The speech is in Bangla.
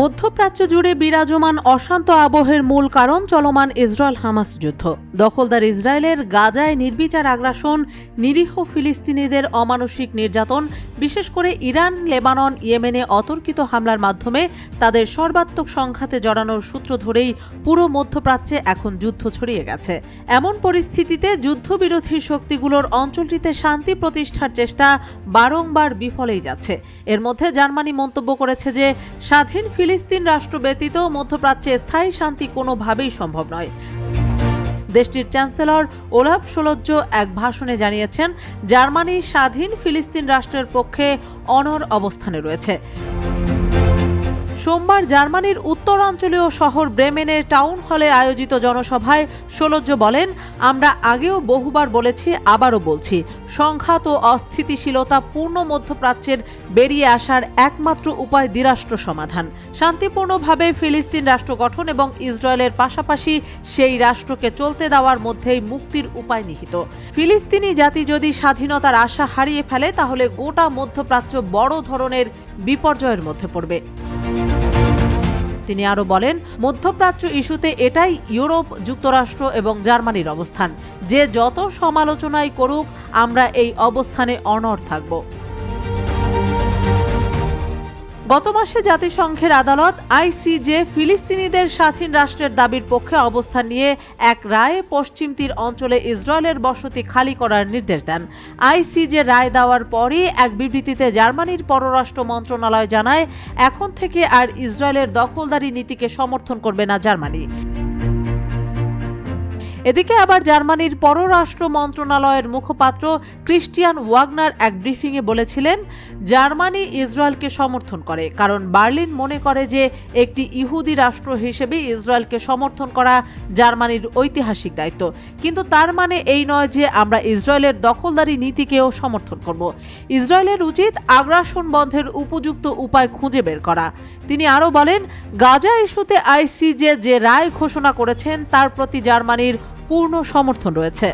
মধ্যপ্রাচ্য জুড়ে বিরাজমান অশান্ত আবহের মূল কারণ চলমান ইসরায়েল হামাস যুদ্ধ। দখলদার ইসরায়েলের গাজায় নির্বিচার আগ্রাসন, নিরীহ ফিলিস্তিনিদের অমানসিক নির্যাতন বিশেষ করে ইরান, লেবানন, ইয়েমেনে অতর্কিত হামলার মাধ্যমে তাদের সর্বাত্মক সংঘাতে জড়ানোর সূত্র ধরেই পুরো মধ্যপ্রাচ্যে এখন যুদ্ধ ছড়িয়ে গেছে। এমন পরিস্থিতিতে যুদ্ধবিরোধী শক্তিগুলোর অঞ্চলটিতে শান্তি প্রতিষ্ঠার চেষ্টা বারংবার বিফলেই যাচ্ছে। এর মধ্যে জার্মানি মন্তব্য করেছে যে, স্বাধীন ফিলিস্তিন রাষ্ট্র ব্যতীত মধ্যপ্রাচ্যে স্থায়ী শান্তি কোনোভাবেই সম্ভব নয়। দেশটির চ্যান্সেলর ওলাফ সোলজ্জ এক ভাষণে জানিয়েছেন, জার্মানি স্বাধীন ফিলিস্তিন রাষ্ট্রের পক্ষে অনর অবস্থানে রয়েছে। সোমবার জার্মানির উত্তরাঞ্চলীয় শহর ব্রেমেনের টাউন হলে আয়োজিত জনসভায় সোলজ্জ বলেন, আমরা আগেও বহুবার বলেছি, আবারও বলছি, সংঘাত ও অস্থিতিশীলতা পূর্ণ মধ্যপ্রাচ্যের বেরিয়ে আসার একমাত্র উপায় দ্বিরাষ্ট্র সমাধান। শান্তিপূর্ণভাবে ফিলিস্তিন রাষ্ট্র গঠন এবং ইসরায়েলের পাশাপাশি সেই রাষ্ট্রকে চলতে দেওয়ার মধ্যেই মুক্তির উপায় নিহিত। ফিলিস্তিনি জাতি যদি স্বাধীনতার আশা হারিয়ে ফেলে, তাহলে গোটা মধ্যপ্রাচ্য বড় ধরনের বিপর্যয়ের মধ্যে পড়বে। তিনি আরও বলেন, মধ্যপ্রাচ্য ইস্যুতে এটাই ইউরোপ, যুক্তরাষ্ট্র এবং জার্মানির অবস্থান। যে যত সমালোচনাই করুক, আমরা এই অবস্থানে অনড় থাকব। গত মাসে জাতিসংঘের আদালত আইসিজে ফিলিস্তিনিদের স্বাধীন রাষ্ট্রের দাবির পক্ষে অবস্থান নিয়ে এক রায়ে পশ্চিম তীর অঞ্চলে ইসরায়েলের বসতি খালি করার নির্দেশ দেন। আইসিজে রায় দেওয়ার পরই এক বিবৃতিতে জার্মানির পররাষ্ট্র মন্ত্রণালয় জানায়, এখন থেকে আর ইসরায়েলের দখলদারি নীতিকে সমর্থন করবে না জার্মানি। এদিকে আবার জার্মানির পররাষ্ট্র মন্ত্রণালয়ের মুখপাত্র ক্রিস্টিয়ান ওয়াগনার এক ব্রিফিংয়ে বলেছিলেন, জার্মানি ইসরায়েলকে সমর্থন করে, কারণ বার্লিন মনে করে যে একটি ইহুদি রাষ্ট্র হিসেবে ইসরায়েলকে সমর্থন করা জার্মানির ঐতিহাসিক দায়িত্ব। কিন্তু তার মানে এই নয় যে আমরা ইসরায়েলের দখলদারি নীতিকেও সমর্থন করব। ইসরায়েলের উচিত আগ্রাসন বন্ধের উপযুক্ত উপায় খুঁজে বের করা। তিনি আরও বলেন, গাজা ইস্যুতে আইসিজে যে রায় ঘোষণা করেছেন, তার প্রতি জার্মানির পূর্ণ সমর্থন রয়েছে।